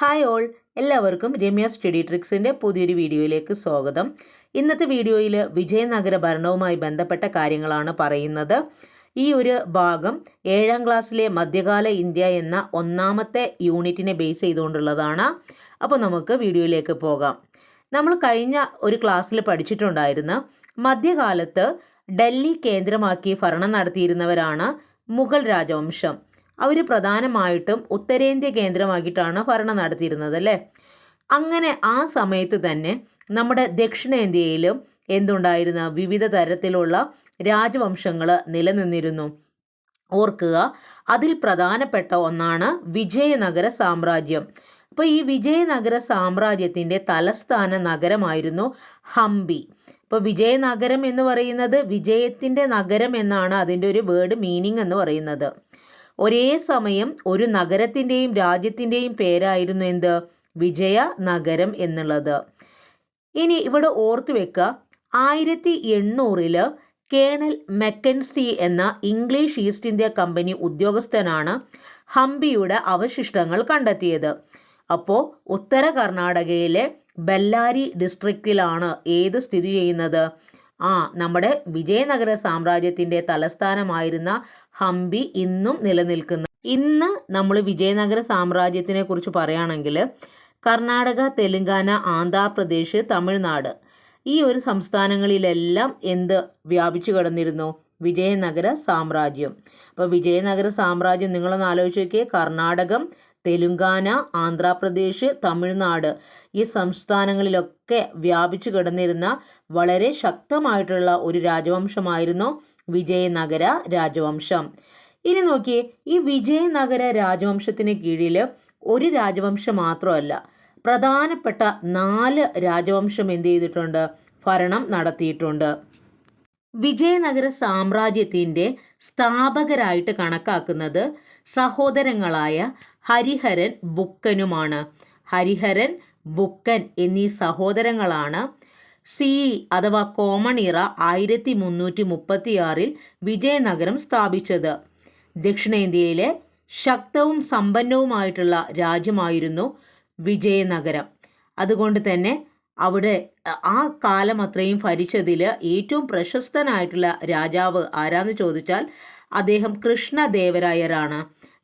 Hi all എല്ലാവർക്കും Ramya study ട്രിക്സിന്റെ പുതിയൊരു വീഡിയോയിലേക്ക് സ്വാഗതം. ഇന്നത്തെ വീഡിയോയിൽ വിജയനഗര ഭരണവുമായി ബന്ധപ്പെട്ട കാര്യങ്ങളാണ് പറയുന്നത്. ഈ ഒരു ഭാഗം ഏഴാം ക്ലാസ്സിലെ മധ്യകാല ഇന്ത്യ എന്ന ഒന്നാമത്തെ യൂണിറ്റിനെ ബേസ് ചെയ്തുകൊണ്ടുള്ളതാണ്. അപ്പോൾ നമുക്ക് വീഡിയോയിലേക്ക് പോകാം. നമ്മൾ കഴിഞ്ഞ ഒരു ക്ലാസ്സിൽ പഠിച്ചിട്ടുണ്ടായിരുന്ന മധ്യകാലത്ത് ഡൽഹി കേന്ദ്രമാക്കി ഭരണം നടത്തിയിരുന്നവരാണ് മുഗൾ രാജവംശം. അവർ പ്രധാനമായിട്ടും ഉത്തരേന്ത്യ കേന്ദ്രമാക്കിയിട്ടാണ് ഭരണം നടത്തിയിരുന്നത് അല്ലേ? അങ്ങനെ ആ സമയത്ത് തന്നെ നമ്മുടെ ദക്ഷിണേന്ത്യയിലും എന്തുണ്ടായിരുന്ന വിവിധ തരത്തിലുള്ള രാജവംശങ്ങൾ നിലനിന്നിരുന്നു. ഓർക്കുക അതിൽ പ്രധാനപ്പെട്ട ഒന്നാണ് വിജയനഗര സാമ്രാജ്യം. അപ്പോൾ ഈ വിജയനഗര സാമ്രാജ്യത്തിന്റെ തലസ്ഥാന നഗരമായിരുന്നു ഹംപി. ഇപ്പോൾ വിജയനഗരം എന്ന് പറയുന്നത് വിജയത്തിന്റെ നഗരം എന്നാണ് അതിന്റെ ഒരു വേർഡ് മീനിങ് എന്ന് പറയുന്നത്. ഒരേ സമയം ഒരു നഗരത്തിന്റെയും രാജ്യത്തിന്റെയും പേരായിരുന്നു എന്ത്? വിജയ നഗരം എന്നുള്ളത്. ഇനി ഇവിടെ ഓർത്തു വെക്കുക ആയിരത്തി എണ്ണൂറിൽ കേണൽ മെക്കൻസി എന്ന ഇംഗ്ലീഷ് ഈസ്റ്റ് ഇന്ത്യ കമ്പനി ഉദ്യോഗസ്ഥനാണ് ഹംപിയുടെ അവശിഷ്ടങ്ങൾ കണ്ടെത്തിയത്. അപ്പോൾ ഉത്തര കർണാടകയിലെ ബെല്ലാരി ഡിസ്ട്രിക്റ്റിലാണ് ഏത് സ്ഥിതി ചെയ്യുന്നത്? ആ നമ്മുടെ വിജയനഗര സാമ്രാജ്യത്തിന്റെ തലസ്ഥാനമായിരുന്ന ഹംപി ഇന്നും നിലനിൽക്കുന്നു. ഇന്ന് നമ്മൾ വിജയനഗര സാമ്രാജ്യത്തിനെ കുറിച്ച് പറയുകയാണെങ്കിൽ കർണാടക തെലുങ്കാന ആന്ധ്രാപ്രദേശ് തമിഴ്നാട് ഈ ഒരു സംസ്ഥാനങ്ങളിലെല്ലാം എന്ത് വ്യാപിച്ചു കിടന്നിരുന്നു? വിജയനഗര സാമ്രാജ്യം. അപ്പോൾ വിജയനഗര സാമ്രാജ്യം നിങ്ങളൊന്ന് ആലോചിച്ച് നോക്കിയേ. കർണാടകം തെലുങ്കാന ആന്ധ്രാപ്രദേശ് തമിഴ്നാട് ഈ സംസ്ഥാനങ്ങളിലൊക്കെ വ്യാപിച്ചു കിടന്നിരുന്ന വളരെ ശക്തമായിട്ടുള്ള ഒരു രാജവംശമായിരുന്നു വിജയനഗര രാജവംശം. ഇനി നോക്കിയേ ഈ വിജയനഗര രാജവംശത്തിന് കീഴിൽ ഒരു രാജവംശം മാത്രമല്ല പ്രധാനപ്പെട്ട നാല് രാജവംശം എന്ത് ചെയ്തിട്ടുണ്ട്? ഭരണം നടത്തിയിട്ടുണ്ട്. വിജയനഗര സാമ്രാജ്യത്തിന്റെ സ്ഥാപകരായിട്ട് കണക്കാക്കുന്നത് സഹോദരങ്ങളായ ഹരിഹരൻ ബുക്കനുമാണ്. ഹരിഹരൻ ബുക്കൻ എന്നീ സഹോദരങ്ങളാണ് സി അഥവാ കോമൺ ഇറ ആയിരത്തി മുന്നൂറ്റി മുപ്പത്തിയാറിൽ വിജയനഗരം സ്ഥാപിച്ചത്. ദക്ഷിണേന്ത്യയിലെ ശക്തവും സമ്പന്നവുമായിട്ടുള്ള രാജ്യമായിരുന്നു വിജയനഗരം. അതുകൊണ്ട് തന്നെ അവിടെ ആ കാലം അത്രയും ഭരിച്ചതിൽ ഏറ്റവും പ്രശസ്തനായിട്ടുള്ള രാജാവ് ആരാന്ന് ചോദിച്ചാൽ അദ്ദേഹം കൃഷ്ണദേവരായരാണ്.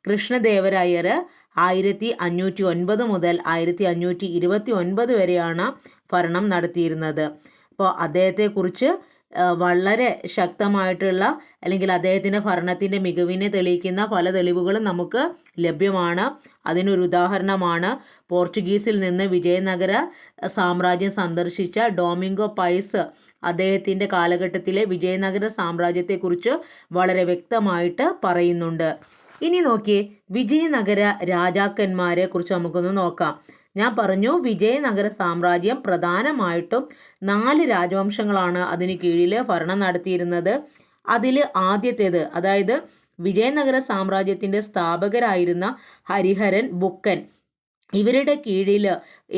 കൃഷ്ണദേവരായർ ആയിരത്തി അഞ്ഞൂറ്റി ഒൻപത് മുതൽ ആയിരത്തി അഞ്ഞൂറ്റി ഇരുപത്തി ഒൻപത് വരെയാണ് ഭരണം നടത്തിയിരുന്നത്. അപ്പോൾ അദ്ദേഹത്തെക്കുറിച്ച് വളരെ ശക്തമായിട്ടുള്ള അല്ലെങ്കിൽ അദ്ദേഹത്തിന്റെ ഭരണത്തിന്റെ മികവിനെ തെളിയിക്കുന്ന പല തെളിവുകളും നമുക്ക് ലഭ്യമാണ്. അതിനൊരു ഉദാഹരണമാണ് പോർച്ചുഗീസിൽ നിന്ന് വിജയനഗര സാമ്രാജ്യം സന്ദർശിച്ച ഡോമിംഗോ പൈസ്. അദ്ദേഹത്തിന്റെ കാലഘട്ടത്തിലെ വിജയനഗര സാമ്രാജ്യത്തെക്കുറിച്ച് വളരെ വ്യക്തമായിട്ട് പറയുന്നുണ്ട്. ഇനി നോക്കി വിജയനഗര രാജാക്കന്മാരെ കുറിച്ച് നമുക്കൊന്ന് നോക്കാം. ഞാൻ പറഞ്ഞു വിജയനഗര സാമ്രാജ്യം പ്രധാനമായിട്ടും നാല് രാജവംശങ്ങളാണ് അതിന് കീഴിൽ ഭരണം നടത്തിയിരുന്നത്. അതിൽ ആദ്യത്തേത് അതായത് വിജയനഗര സാമ്രാജ്യത്തിന്റെ സ്ഥാപകരായിരുന്ന ഹരിഹരൻ ബുക്കൻ. ഇവരുടെ കീഴിൽ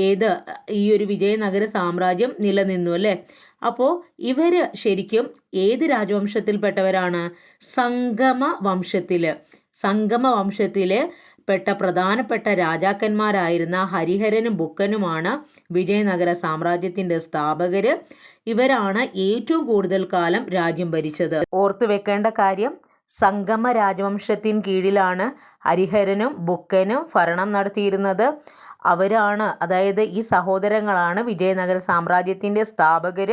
ഏത് ഈ ഒരു വിജയനഗര സാമ്രാജ്യം നിലനിന്നു അല്ലേ? അപ്പോൾ ഇവർ ശരിക്കും ഏത് രാജവംശത്തിൽപ്പെട്ടവരാണ്? സംഗമ വംശത്തിൽ സംഗമ വംശത്തിൽ പെട്ട പ്രധാനപ്പെട്ട രാജാക്കന്മാരായിരുന്ന ഹരിഹരനും ബുക്കനുമാണ് വിജയനഗര സാമ്രാജ്യത്തിന്റെ സ്ഥാപകര്. ഇവരാണ് ഏറ്റവും കൂടുതൽ കാലം രാജ്യം ഭരിച്ചത്. ഓർത്തു വെക്കേണ്ട കാര്യം സംഗമ രാജവംശത്തിൻ കീഴിലാണ് ഹരിഹരനും ബുക്കനും ഭരണം നടത്തിയിരുന്നത്. അവരാണ് അതായത് ഈ സഹോദരങ്ങളാണ് വിജയനഗര സാമ്രാജ്യത്തിന്റെ സ്ഥാപകർ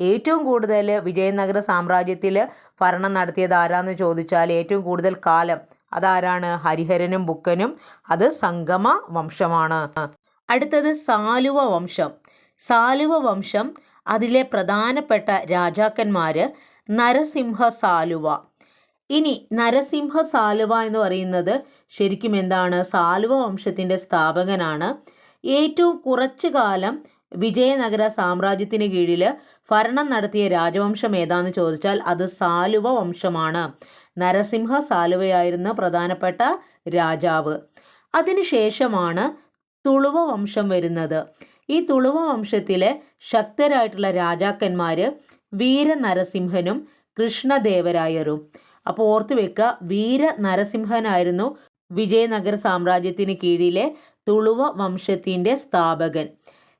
ഏറ്റവും കൂടുതൽ വിജയനഗര സാമ്രാജ്യത്തിൽ ഭരണം നടത്തിയത് ആരാന്ന് ചോദിച്ചാൽ ഏറ്റവും കൂടുതൽ കാലം അതാരാണ്? ഹരിഹരനും ബുക്കനും. അത് സംഗമ വംശമാണ്. അടുത്തത് സാലുവ വംശം. സാലുവ വംശം അതിലെ പ്രധാനപ്പെട്ട രാജാക്കന്മാർ നരസിംഹ സാലുവ. ഇനി നരസിംഹ സാലുവ എന്ന് പറയുന്നത് ശരിക്കും എന്താണ്? സാലുവ വംശത്തിന്റെ സ്ഥാപകനാണ്. ഏറ്റവും കുറച്ചു കാലം വിജയനഗര സാമ്രാജ്യത്തിന് കീഴിൽ ഭരണം നടത്തിയ രാജവംശം ഏതാന്ന് ചോദിച്ചാൽ അത് സാലുവ വംശമാണ്. നരസിംഹ സാലുവയായിരുന്ന പ്രധാനപ്പെട്ട രാജാവ്. അതിനുശേഷമാണ് തുളുവ വംശം വരുന്നത്. ഈ തുളുവ വംശത്തിലെ ശക്തരായിട്ടുള്ള രാജാക്കന്മാർ വീര നരസിംഹനും കൃഷ്ണദേവരായരും. അപ്പോൾ ഓർത്തു വെക്കുക വീര നരസിംഹനായിരുന്നു വിജയനഗര സാമ്രാജ്യത്തിന് കീഴിലെ തുളുവ വംശത്തിന്റെ സ്ഥാപകൻ.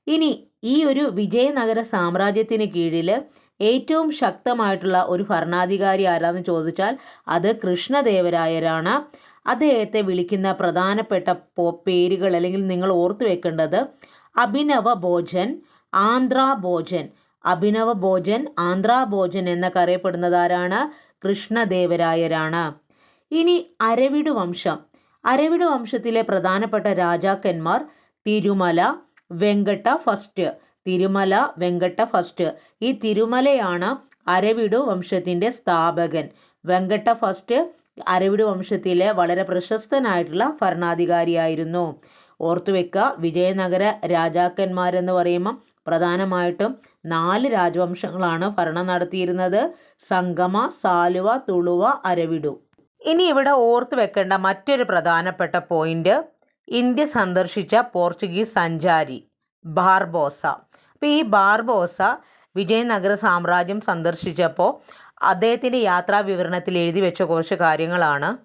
ഇനി ഈ ഒരു വിജയനഗര സാമ്രാജ്യത്തിന് കീഴിൽ ഏറ്റവും ശക്തമായിട്ടുള്ള ഒരു ഭരണാധികാരി ആരാന്ന് ചോദിച്ചാൽ അത് കൃഷ്ണദേവരായരാണ്. അദ്ദേഹത്തെ വിളിക്കുന്ന പ്രധാനപ്പെട്ട പേരുകൾ അല്ലെങ്കിൽ നിങ്ങൾ ഓർത്തു വെക്കേണ്ടത് അഭിനവ ഭോജൻ ആന്ധ്രാ ഭോജൻ. അഭിനവ ഭോജൻ ആന്ധ്രാ ഭോജൻ എന്നൊക്കെ അറിയപ്പെടുന്നത് ആരാണ്? കൃഷ്ണദേവരായരാണ്. ഇനി അരവിടു വംശം. അരവിടു വംശത്തിലെ പ്രധാനപ്പെട്ട രാജാക്കന്മാർ തിരുമല വെങ്കട്ട ഫസ്റ്റ്. തിരുമല വെങ്കട്ട ഫസ്റ്റ്. ഈ തിരുമലയാണ് അരവിടു വംശത്തിന്റെ സ്ഥാപകൻ. വെങ്കട്ട ഫസ്റ്റ് അരവിടു വംശത്തിലെ വളരെ പ്രശസ്തനായിട്ടുള്ള ഭരണാധികാരിയായിരുന്നു. ഓർത്തുവെക്കുക വിജയനഗര രാജാക്കന്മാരെന്ന് പറയുമ്പം പ്രധാനമായിട്ടും നാല് രാജവംശങ്ങളാണ് ഭരണം നടത്തിയിരുന്നത്. സംഗമ സാലുവ തുളുവ അരവിടു. ഇനി ഇവിടെ ഓർത്തു വെക്കേണ്ട മറ്റൊരു പ്രധാനപ്പെട്ട പോയിന്റ് ഇന്ത്യ സന്ദർശിച്ച പോർച്ചുഗീസ് സഞ്ചാരി. ബാർബോസ. അപ്പോൾ ഈ ബാർബോസ വിജയനഗര സാമ്രാജ്യം സന്ദർശിച്ചപ്പോൾ അദ്ദേഹത്തിന്റെ യാത്രാ വിവരണത്തിൽ എഴുതി വെച്ച കുറച്ച് കാര്യങ്ങളാണ്.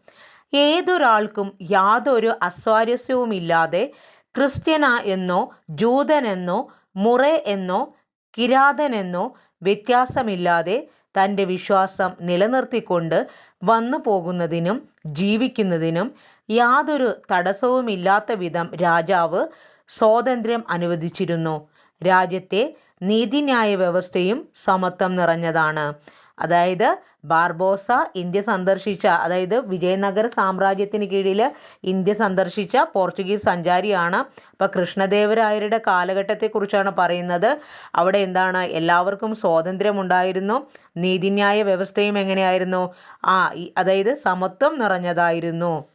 ഏതൊരാൾക്കും യാതൊരു അസ്വാരസ്യവുമില്ലാതെ ക്രിസ്ത്യന എന്നോ ജൂതനെന്നോ മുറ എന്നോ കിരാതനെന്നോ വ്യത്യാസമില്ലാതെ തന്റെ വിശ്വാസം നിലനിർത്തിക്കൊണ്ട് വന്നു പോകുന്നതിനും ജീവിക്കുന്നതിനും യാതൊരു തടസ്സവുമില്ലാത്ത വിധം രാജാവ് സ്വാതന്ത്ര്യം അനുവദിച്ചിരുന്നു. രാജ്യത്തെ നീതിന്യായ വ്യവസ്ഥയും സമത്വം നിറഞ്ഞതാണ്. അതായത് ബാർബോസ ഇന്ത്യ സന്ദർശിച്ച അതായത് വിജയനഗര സാമ്രാജ്യത്തിന് കീഴിൽ ഇന്ത്യ സന്ദർശിച്ച പോർച്ചുഗീസ് സഞ്ചാരിയാണ് അപ്പോൾ കൃഷ്ണദേവരായരുടെ കാലഘട്ടത്തെക്കുറിച്ചാണ് പറയുന്നത്. അവിടെ എന്താണ്? എല്ലാവർക്കും സ്വാതന്ത്ര്യമുണ്ടായിരുന്നു. നീതിന്യായ വ്യവസ്ഥയും എങ്ങനെയായിരുന്നു? ആ അതായത് സമത്വം നിറഞ്ഞതായിരുന്നു.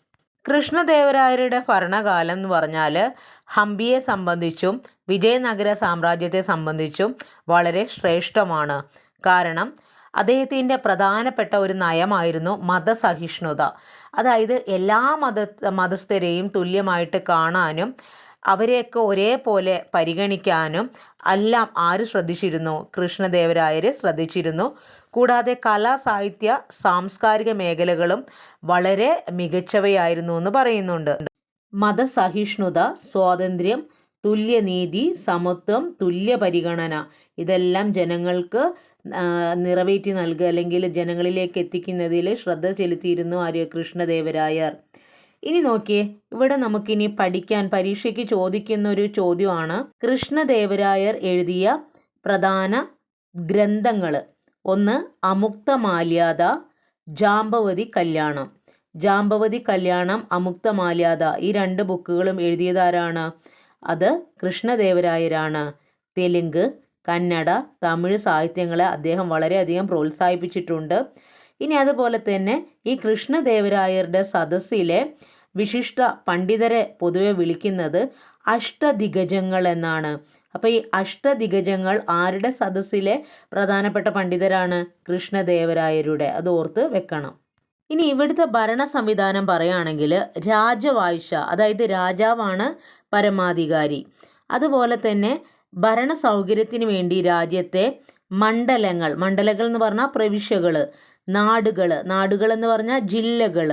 കൃഷ്ണദേവരായരുടെ ഭരണകാലം എന്ന് പറഞ്ഞാൽ ഹംപിയെ സംബന്ധിച്ചും വിജയനഗര സാമ്രാജ്യത്തെ സംബന്ധിച്ചും വളരെ ശ്രേഷ്ഠമാണ്. കാരണം അദ്ദേഹത്തിന്റെ പ്രധാനപ്പെട്ട ഒരു നയമായിരുന്നു മതസഹിഷ്ണുത. അതായത് എല്ലാ മത മതസ്ഥരെയും തുല്യമായിട്ട് കാണാനും അവരെയൊക്കെ ഒരേപോലെ പരിഗണിക്കാനും എല്ലാം ആര് ശ്രദ്ധിച്ചിരുന്നു? കൃഷ്ണദേവരായർ ശ്രദ്ധിച്ചിരുന്നു. കൂടാതെ കലാ സാഹിത്യ സാംസ്കാരിക മേഖലകളും വളരെ മികച്ചവയായിരുന്നു എന്ന് പറയുന്നുണ്ട്. മതസഹിഷ്ണുത സ്വാതന്ത്ര്യം തുല്യനീതി സമത്വം തുല്യ പരിഗണന ഇതെല്ലാം ജനങ്ങൾക്ക് നിറവേറ്റി നൽകുക അല്ലെങ്കിൽ ജനങ്ങളിലേക്ക് എത്തിക്കുന്നതിൽ ശ്രദ്ധ ചെലുത്തിയിരുന്നു ആര്യ കൃഷ്ണദേവരായർ. ഇനി നോക്കിയേ ഇവിടെ നമുക്കിനി പഠിക്കാൻ പരീക്ഷയ്ക്ക് ചോദിക്കുന്ന ഒരു ചോദ്യമാണ്. കൃഷ്ണദേവരായർ എഴുതിയ പ്രധാന ഗ്രന്ഥങ്ങൾ ഒന്ന് അമുക്തമാല്യാത ജാമ്പവതി കല്യാണം. ജാമ്പവതി കല്യാണം അമുക്തമാല്യാത ഈ രണ്ട് ബുക്കുകളും എഴുതിയതാരാണ്? അത് കൃഷ്ണദേവരായരാണ്. തെലുങ്ക് കന്നഡ തമിഴ് സാഹിത്യങ്ങളെ അദ്ദേഹം വളരെയധികം പ്രോത്സാഹിപ്പിച്ചിട്ടുണ്ട്. ഇനി അതുപോലെ തന്നെ ഈ കൃഷ്ണദേവരായരുടെ സദസ്സിലെ വിശിഷ്ട പണ്ഡിതരെ പൊതുവെ വിളിക്കുന്നത് അഷ്ടദിഗജങ്ങൾ എന്നാണ്. അപ്പോൾ ഈ അഷ്ടദിഗജങ്ങൾ ആരുടെ സദസ്സിലെ പ്രധാനപ്പെട്ട പണ്ഡിതരാണ്? കൃഷ്ണദേവരായരുടെ. അത് ഓർത്ത് വെക്കണം. ഇനി ഇവിടുത്തെ ഭരണ സംവിധാനം പറയുകയാണെങ്കിൽ രാജവാഴ്ച അതായത് രാജാവാണ് പരമാധികാരി. അതുപോലെ തന്നെ ഭരണ സൗകര്യത്തിന് വേണ്ടി രാജ്യത്തെ മണ്ഡലങ്ങൾ മണ്ഡലങ്ങൾ എന്ന് പറഞ്ഞാൽ പ്രവിശ്യകൾ നാടുകൾ. നാടുകൾ എന്ന് പറഞ്ഞാൽ ജില്ലകൾ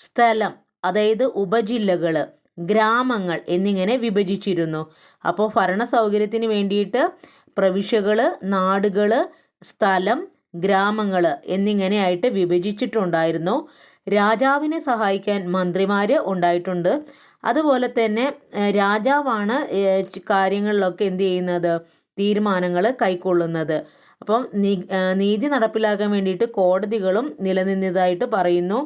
സ്ഥലം അതായത് ഉപജില്ലകൾ ഗ്രാമങ്ങൾ എന്നിങ്ങനെ വിഭജിച്ചിരുന്നു. അപ്പോൾ ഭരണ സൗകര്യത്തിന് വേണ്ടിയിട്ട് പ്രവിശ്യകൾ നാടുകൾ സ്ഥലം ഗ്രാമങ്ങൾ എന്നിങ്ങനെയായിട്ട് വിഭജിച്ചിട്ടുണ്ടായിരുന്നു. രാജാവിനെ സഹായിക്കാൻ മന്ത്രിമാർ ഉണ്ടായിട്ടുണ്ട്. അതുപോലെ തന്നെ രാജാവാണ് കാര്യങ്ങളിലൊക്കെ എന്ത് ചെയ്യുന്നത്? തീരുമാനങ്ങൾ കൈക്കൊള്ളുന്നത്. അപ്പം നീതി നടപ്പിലാക്കാൻ വേണ്ടിയിട്ട് കോടതികളും നിലനിന്നതായിട്ട് പറയുന്നു.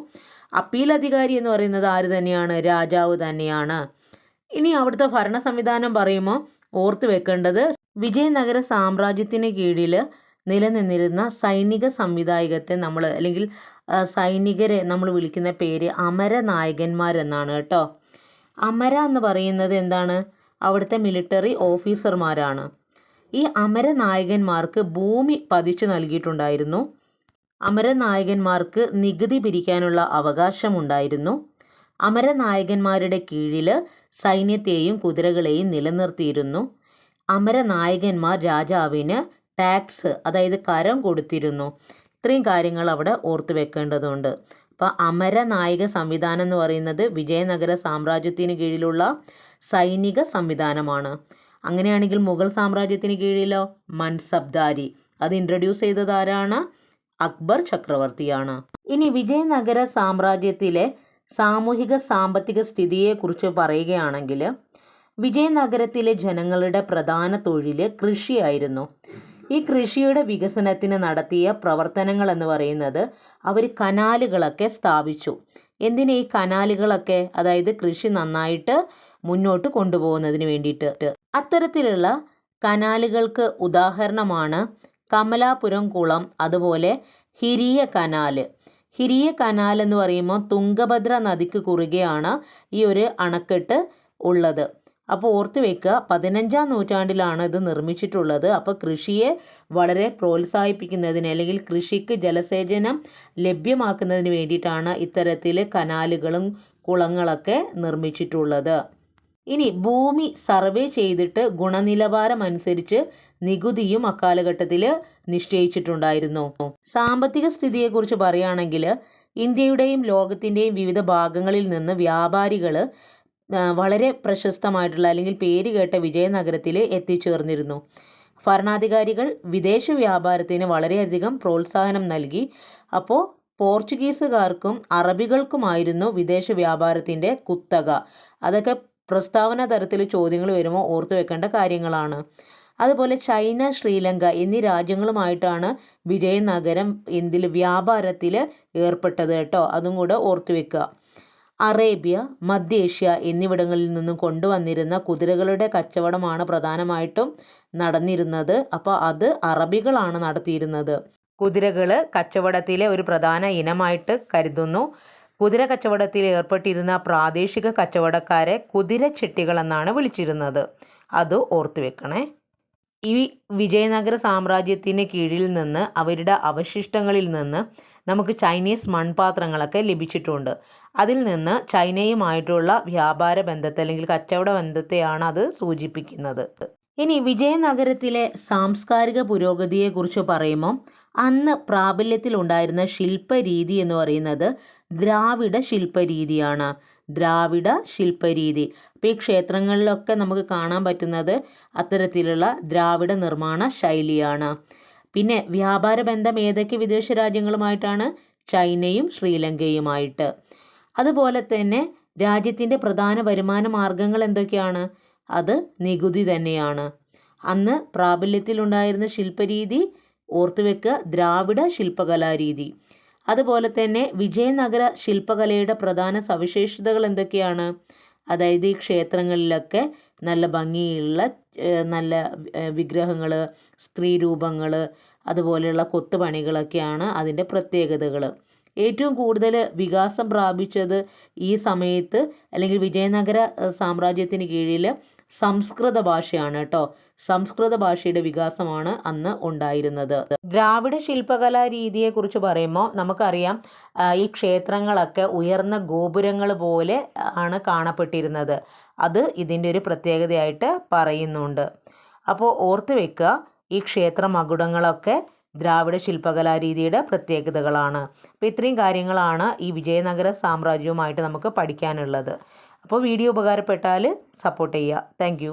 അപ്പീൽ അധികാരി എന്ന് പറയുന്നത് ആര് തന്നെയാണ്? രാജാവ് തന്നെയാണ്. ഇനി അവിടുത്തെ ഭരണ സംവിധാനം പറയുമ്പോൾ ഓർത്തു വെക്കേണ്ടത് വിജയനഗര സാമ്രാജ്യത്തിന് കീഴിൽ നിലനിന്നിരുന്ന സൈനിക സംവിധായകത്തെ നമ്മൾ അല്ലെങ്കിൽ സൈനികരെ നമ്മൾ വിളിക്കുന്ന പേര് അമരനായകന്മാരെന്നാണ് കേട്ടോ. അമര എന്ന് പറയുന്നത് എന്താണ്? അവിടുത്തെ മിലിറ്ററി ഓഫീസർമാരാണ് ഈ അമരനായകന്മാർക്ക് ഭൂമി പതിച്ചു നൽകിയിട്ടുണ്ടായിരുന്നു. അമരനായകന്മാർക്ക് നികുതി പിരിക്കാനുള്ള അവകാശമുണ്ടായിരുന്നു. അമരനായകന്മാരുടെ കീഴിൽ സൈന്യത്തെയും കുതിരകളെയും നിലനിർത്തിയിരുന്നു. അമരനായകന്മാർ രാജാവിന് ടാക്സ് അതായത് കരം കൊടുത്തിരുന്നു. ഇത്രയും കാര്യങ്ങൾ അവിടെ ഓർത്തു വെക്കേണ്ടതുണ്ട്. അപ്പോൾ അമരനായക സംവിധാനം എന്ന് പറയുന്നത് വിജയനഗര സാമ്രാജ്യത്തിന് കീഴിലുള്ള സൈനിക സംവിധാനമാണ്. അങ്ങനെയാണെങ്കിൽ മുഗൾ സാമ്രാജ്യത്തിന് കീഴിലോ? മൻസബ്ദാരി. അത് ഇൻട്രൊഡ്യൂസ് ചെയ്തത് ആരാണ് അക്ബർ ചക്രവർത്തിയാണ്. ഇനി വിജയനഗര സാമ്രാജ്യത്തിലെ സാമൂഹിക സാമ്പത്തിക സ്ഥിതിയെക്കുറിച്ച് പറയുകയാണെങ്കിൽ വിജയനഗരത്തിലെ ജനങ്ങളുടെ പ്രധാന തൊഴിൽ കൃഷിയായിരുന്നു. ഈ കൃഷിയുടെ വികസനത്തിന് നടത്തിയ പ്രവർത്തനങ്ങൾ എന്ന് പറയുന്നത് അവർ കനാലുകളൊക്കെ സ്ഥാപിച്ചു. എന്തിനാ ഈ കനാലുകളൊക്കെ? അതായത് കൃഷി നന്നായിട്ട് മുന്നോട്ട് കൊണ്ടുപോകുന്നതിന് വേണ്ടിയിട്ട്. അത്തരത്തിലുള്ള കനാലുകൾക്ക് ഉദാഹരണമാണ് കമലാപുരം കുളം അതുപോലെ ഹിരിയ കനാല് ഹിരിയ കനാൽ എന്ന് പറയുമ്പോൾ തുംഗഭദ്ര നദിക്ക് കുറുകെയാണ് ഈ ഒരു അണക്കെട്ട് ഉള്ളത്. അപ്പോൾ ഓർത്ത് വെക്കുക പതിനഞ്ചാം നൂറ്റാണ്ടിലാണ് ഇത് നിർമ്മിച്ചിട്ടുള്ളത്. അപ്പോൾ കൃഷിയെ വളരെ പ്രോത്സാഹിപ്പിക്കുന്നതിന് അല്ലെങ്കിൽ കൃഷിക്ക് ജലസേചനം ലഭ്യമാക്കുന്നതിന് വേണ്ടിയിട്ടാണ് ഇത്തരത്തിൽ കനാലുകളും കുളങ്ങളൊക്കെ നിർമ്മിച്ചിട്ടുള്ളത്. ഇനി ഭൂമി സർവേ ചെയ്തിട്ട് ഗുണനിലവാരം അനുസരിച്ച് നികുതിയും അക്കാലഘട്ടത്തിൽ നിശ്ചയിച്ചിട്ടുണ്ടായിരുന്നു. സാമ്പത്തിക സ്ഥിതിയെക്കുറിച്ച് പറയുകയാണെങ്കിൽ ഇന്ത്യയുടെയും ലോകത്തിന്റെയും വിവിധ ഭാഗങ്ങളിൽ നിന്ന് വ്യാപാരികൾ വളരെ പ്രശസ്തമായിട്ടുള്ള അല്ലെങ്കിൽ പേര് കേട്ട വിജയനഗരത്തിൽ എത്തിച്ചേർന്നിരുന്നു. ഭരണാധികാരികൾ വിദേശ വ്യാപാരത്തിന് വളരെയധികം പ്രോത്സാഹനം നൽകി. അപ്പോൾ പോർച്ചുഗീസുകാർക്കും അറബികൾക്കുമായിരുന്നു വിദേശ വ്യാപാരത്തിന്റെ കുത്തക. അതൊക്കെ പ്രസ്താവന തരത്തിൽ ചോദ്യങ്ങൾ വരുമ്പോൾ ഓർത്തു വെക്കേണ്ട കാര്യങ്ങളാണ്. അതുപോലെ ചൈന ശ്രീലങ്ക എന്നീ രാജ്യങ്ങളുമായിട്ടാണ് വിജയനഗരം എന്തിൽ വ്യാപാരത്തിൽ ഏർപ്പെട്ടത് കേട്ടോ. അതും കൂടെ ഓർത്തു വെക്കുക. അറേബ്യ മധ്യേഷ്യ എന്നിവിടങ്ങളിൽ നിന്നും കൊണ്ടുവന്നിരുന്ന കുതിരകളുടെ കച്ചവടമാണ് പ്രധാനമായിട്ടും നടന്നിരുന്നത്. അപ്പോൾ അത് അറബികളാണ് നടത്തിയിരുന്നത്. കുതിരകൾ കച്ചവടത്തിലെ ഒരു പ്രധാന ഇനമായിട്ട് കരുതുന്നു. കുതിര കച്ചവടത്തിൽ ഏർപ്പെട്ടിരുന്ന പ്രാദേശിക കച്ചവടക്കാരെ കുതിര എന്നാണ് വിളിച്ചിരുന്നത്. അത് ഓർത്തു വെക്കണേ. ഈ വിജയനഗര സാമ്രാജ്യത്തിന് കീഴിൽ നിന്ന് അവരുടെ അവശിഷ്ടങ്ങളിൽ നിന്ന് നമുക്ക് ചൈനീസ് മൺപാത്രങ്ങളൊക്കെ ലഭിച്ചിട്ടുണ്ട്. അതിൽ നിന്ന് ചൈനയുമായിട്ടുള്ള വ്യാപാര ബന്ധത്തെ അല്ലെങ്കിൽ കച്ചവട ബന്ധത്തെയാണ് അത് സൂചിപ്പിക്കുന്നത്. ഇനി വിജയനഗരത്തിലെ സാംസ്കാരിക പുരോഗതിയെക്കുറിച്ച് പറയുമ്പോൾ അന്ന് പ്രാബല്യത്തിലുണ്ടായിരുന്ന ശില്പരീതി എന്ന് പറയുന്നത് ദ്രാവിഡ ശില്പരീതിയാണ്. ദ്രാവിഡ ശില്പരീതി. അപ്പോൾ ഈ ക്ഷേത്രങ്ങളിലൊക്കെ നമുക്ക് കാണാൻ പറ്റുന്നത് അത്തരത്തിലുള്ള ദ്രാവിഡ നിർമ്മാണ ശൈലിയാണ്. പിന്നെ വ്യാപാര ബന്ധം ഏതൊക്കെ വിദേശ രാജ്യങ്ങളുമായിട്ടാണ്? ചൈനയും ശ്രീലങ്കയുമായിട്ട്. അതുപോലെ തന്നെ രാജ്യത്തിന്റെ പ്രധാന വരുമാന മാർഗങ്ങൾ എന്തൊക്കെയാണ്? അത് നികുതി തന്നെയാണ്. അന്ന് പ്രാബല്യത്തിലുണ്ടായിരുന്ന ശില്പരീതി ഓർത്തുവെക്കുക. ദ്രാവിഡ ശില്പകലാരീതി. അതുപോലെ തന്നെ വിജയനഗര ശില്പകലയുടെ പ്രധാന സവിശേഷതകൾ എന്തൊക്കെയാണ്? അതായത് ഈ ക്ഷേത്രങ്ങളിലൊക്കെ നല്ല ഭംഗിയുള്ള നല്ല വിഗ്രഹങ്ങൾ സ്ത്രീ രൂപങ്ങൾ അതുപോലെയുള്ള കൊത്തുപണികളൊക്കെയാണ് അതിന്റെ പ്രത്യേകതകൾ ഏറ്റവും കൂടുതൽ വികാസം പ്രാപിച്ചത് ഈ സമയത്ത് അല്ലെങ്കിൽ വിജയനഗര സാമ്രാജ്യത്തിന് കീഴിൽ സംസ്കൃത ഭാഷയാണ് കേട്ടോ. സംസ്കൃത ഭാഷയുടെ വികാസമാണ് അന്ന് ഉണ്ടായിരുന്നത്. ദ്രാവിഡ ശില്പകലാ രീതിയെക്കുറിച്ച് പറയുമ്പോൾ നമുക്കറിയാം ഈ ക്ഷേത്രങ്ങളൊക്കെ ഉയർന്ന ഗോപുരങ്ങൾ പോലെ ആണ് കാണപ്പെട്ടിരുന്നത്. അത് ഇതിന്റെ ഒരു പ്രത്യേകതയായിട്ട് പറയുന്നുണ്ട്. അപ്പോൾ ഓർത്ത് വെക്കുക ഈ ക്ഷേത്ര മകുടങ്ങളൊക്കെ ദ്രാവിഡ ശില്പകലാ രീതിയുടെ പ്രത്യേകതകളാണ്. അപ്പോൾ ഇത്രയും കാര്യങ്ങളാണ് ഈ വിജയനഗര സാമ്രാജ്യവുമായിട്ട് നമുക്ക് പഠിക്കാനുള്ളത്. അപ്പോൾ വീഡിയോ ഉപകാരപ്പെട്ടാൽ സപ്പോർട്ട് ചെയ്യുക. താങ്ക്